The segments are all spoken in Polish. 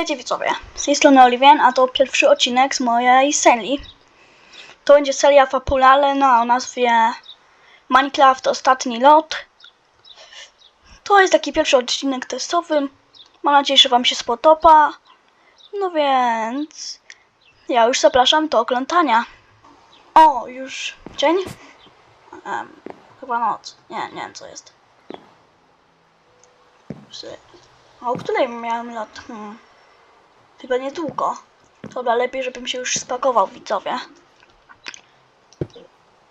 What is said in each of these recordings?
Witajcie widzowie, z tej strony a to pierwszy odcinek z mojej serii. To będzie seria fabularna o nazwie Minecraft Ostatni Lot. To jest taki pierwszy odcinek testowy. Mam nadzieję, że Wam się spodoba. No więc ja już zapraszam do oglądania. O, już dzień? Em, chyba noc. Nie, nie wiem co jest. O której miałem lat? Hmm. Chyba niedługo. Dobra, lepiej, żebym się już spakował, widzowie.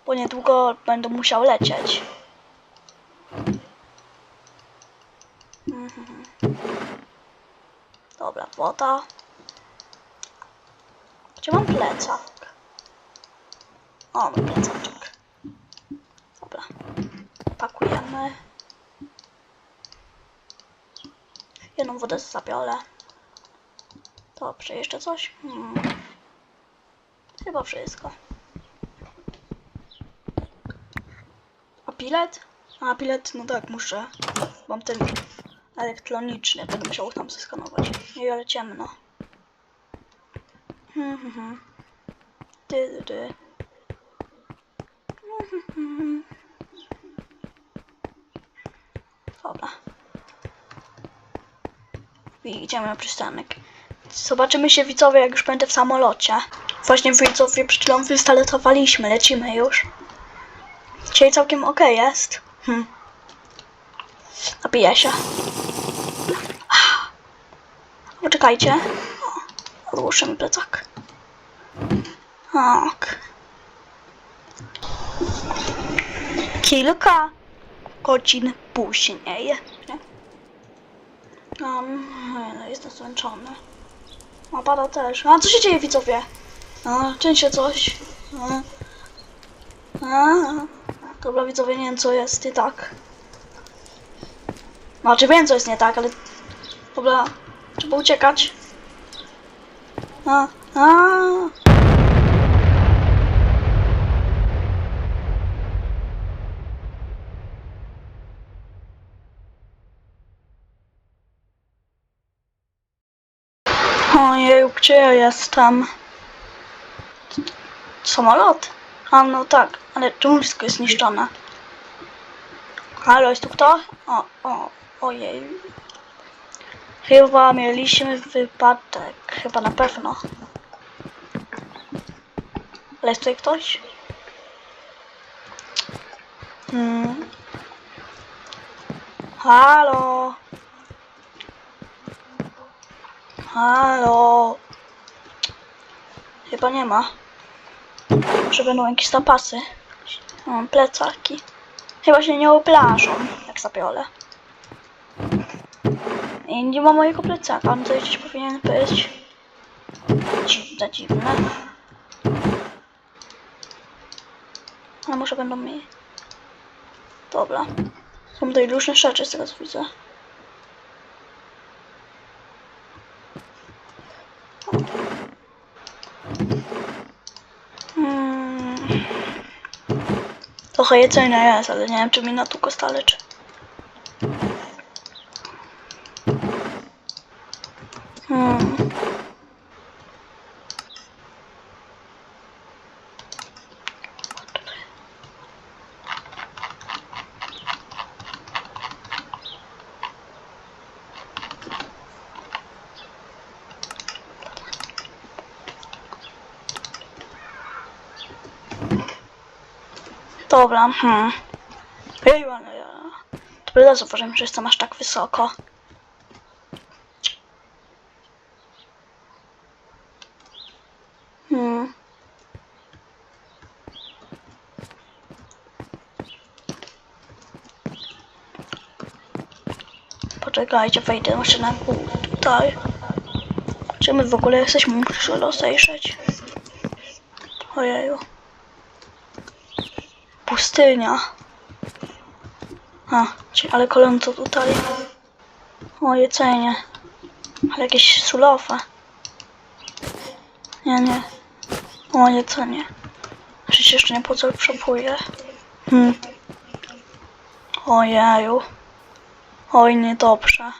Bo niedługo będę musiał lecieć. Mhm. Dobra, woda. Gdzie mam plecak? O, mam plecaczek. Dobra. Pakujemy. Jedną wodę zabiorę. Dobrze, jeszcze coś? Hmm. Chyba wszystko. A bilet? A no tak, muszę. Mam ten elektroniczny, będę musiał tam zeskanować. I ale ciemno. Hmm, hmm, hmm. Dy, dy. Hmm, hmm, hmm. Dobra. I idziemy na przystanek. Zobaczymy się widzowie, jak już będę w samolocie. Właśnie widzowie przed chwilą wystartowaliśmy, lecimy już. Dzisiaj całkiem ok jest. Hm. Napiję się. Poczekajcie. O, Odłóżę mi plecak. Ok. Kilka godzin później. Um, no, jestem zmęczony. A pada też. A co się dzieje widzowie? A, czym się coś. A, a, dobra widzowie, nie wiem co jest nie tak. Znaczy wiem co jest nie tak, ale... Dobra, trzeba uciekać. A, a. Ojej, gdzie ja jestem? Samolot? A no tak, ale czemu wszystko jest zniszczone? Halo, jest tu kto? O, o, ojej. Chyba mieliśmy wypadek. Chyba na pewno. Ale jest tutaj ktoś? Hmm. Halo? Halo? Chyba nie ma. Może będą jakieś zapasy. Mam plecaki. Chyba się nie oplażą, jak zabiorę. I nie ma mojego plecaka, on tutaj gdzieś powinien być. Dziwne, dziwne. Ale może będą mi... Dobra. Są tutaj różne rzeczy z tego co widzę. Hmm. Trochę jedzenia jest, ale nie wiem czy mi na długo starczy. Hmm. Dobra, hmm. Ej, ale ja... Dopiero zauważyłem, że jestem aż tak wysoko. Hmm. Poczekajcie, wejdę jeszcze na górę tutaj. Czy my w ogóle jesteśmy? Muszę rozejrzeć. Ojeju. Pustynia. A, ale kolonco tutaj. O, jedzenie. Ale jakieś sulowe. Nie, nie. O, jedzenie. Przecież jeszcze nie potrzebuję. Hmm. Ojeju. Oj, niedobrze.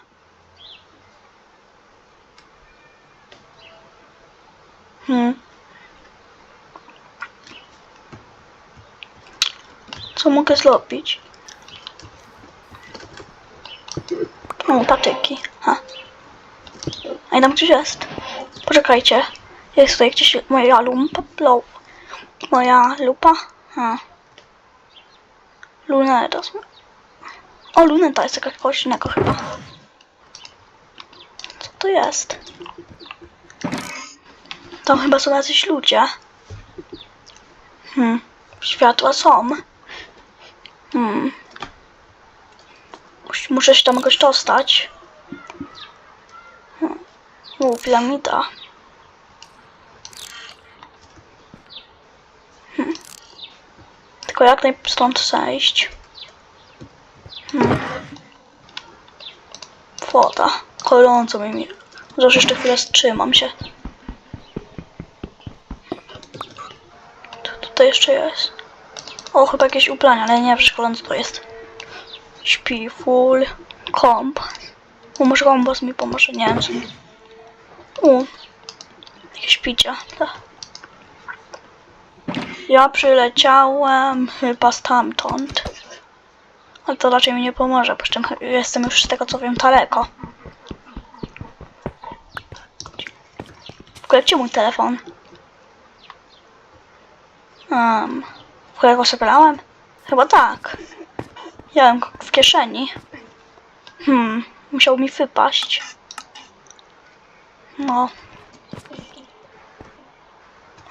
Hmm. Co mogę zrobić? O, patyki. Ha. A i tam ktoś jest. Poczekajcie. Jest tutaj gdzieś moja lumpa. Lo, moja lupa. Ha. Luneta. O, luneta jest jakaś kogoś innego chyba. Co to jest? Tam chyba są jacyś ludzie. Hmm. Światła są. Hmm. Mus- Muszę się tam jakoś dostać. Hmm. U, piramida. Hmm. Tylko jak naj stąd zejść? Hmm. Woda. Gorąco mi. Zresztą jeszcze chwilę wstrzymam się. Co tutaj jeszcze jest? O, chyba jakieś ubrania, ale nie wiem, co to jest. Śpi, full, komp. O, może kompas mi pomoże, nie wiem. co- U, jakieś picia. tak. Ja przyleciałem chyba stamtąd. Ale to raczej mi nie pomoże, jestem, jestem już z tego co wiem daleko. W ogóle gdzie mój telefon? Um, w ogóle go zebrałem? Chyba tak. Mam go w kieszeni. Hmm, musiał mi wypaść. No.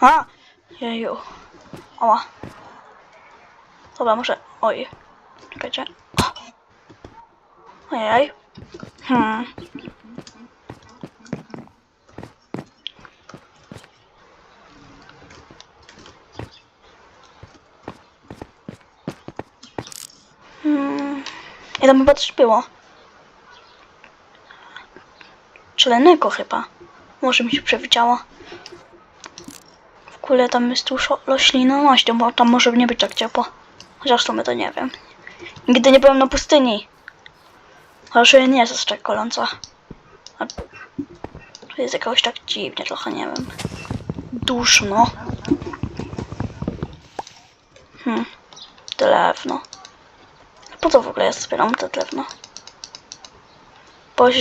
A! Jeju. Ała. Dobra, może... Oj. Czekajcie. Ojej. Hmm. I tam chyba coś było. Czelenego chyba. Może mi się przewidziało. W ogóle tam jest tu szo- roślinność, bo tam może nie być tak ciepło. Chociaż w sumie to nie wiem. Nigdy nie byłem na pustyni. Chociaż nie jest aż tak gorąco. A tu jest jakoś tak dziwnie trochę, nie wiem. Duszno. Hmm. Drewno. Po co w ogóle ja zbieram te drewno?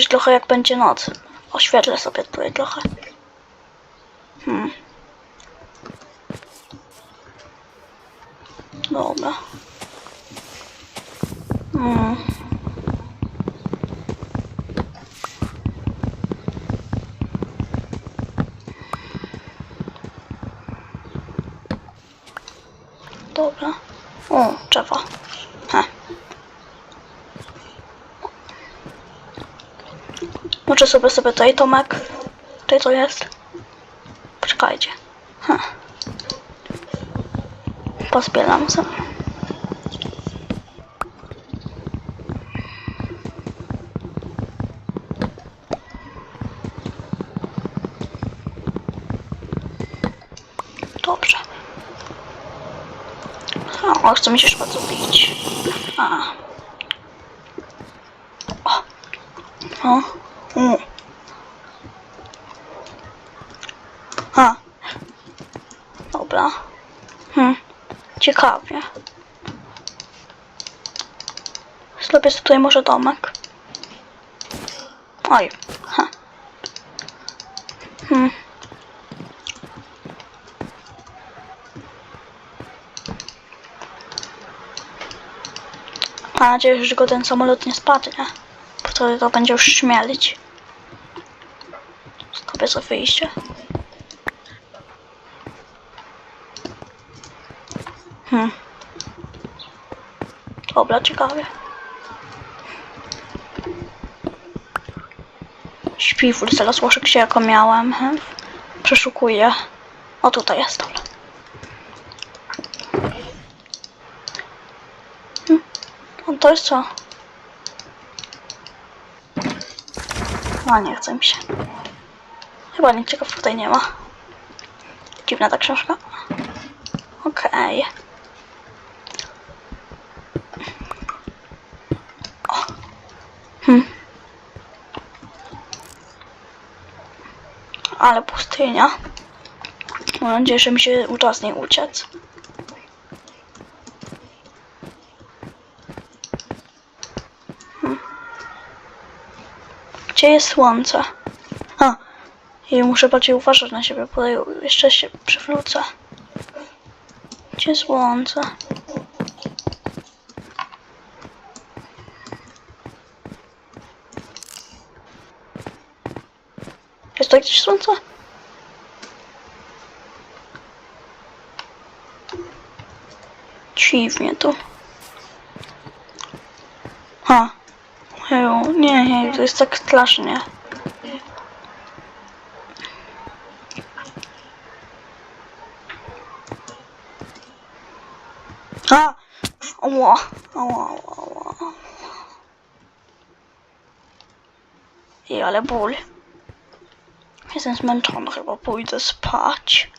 Trochę jak będzie noc. Oświetlę sobie tutaj trochę. Hmm. Dobra. Hmm. Dobra. O, drzewo. Może sobie sobie tutaj Tomek. Tutaj to jest. Poczekajcie. He. Pozbieram sobie. Dobrze. O, chce mi się już bardzo bić. A. O. O. U. A. Dobra. Hm. Ciekawie. Zrobię sobie tutaj może domek. Oj. Ha. Hmm. Mam nadzieję, że go ten samolot nie spadnie. Bo wtedy to będzie już śmielić. Sobie wyjście. Hmm. Dobra, ciekawie. Śpiwór, teraz łoszę się jako miałem. Hmm. Przeszukuję. O, tutaj jest, dobra. No to jest co? A nie chce mi się. Chyba nic ciekaw tutaj nie ma. Dziwna ta książka. Okej. O. Hmm. Ale pustynia. Mam nadzieję, że mi się uda z niej uciec. Hmm. Gdzie jest słońce? I muszę bardziej uważać na siebie, bo jeszcze się przywrócę. Gdzie słońce? Jest to gdzieś słońce? Dziwnie tu. Ha. Heju, nie, nie, to jest tak strasznie. A! Ała, ała, ała, ała. I ale ból. Jestem zmęczony, chyba pójdę spać.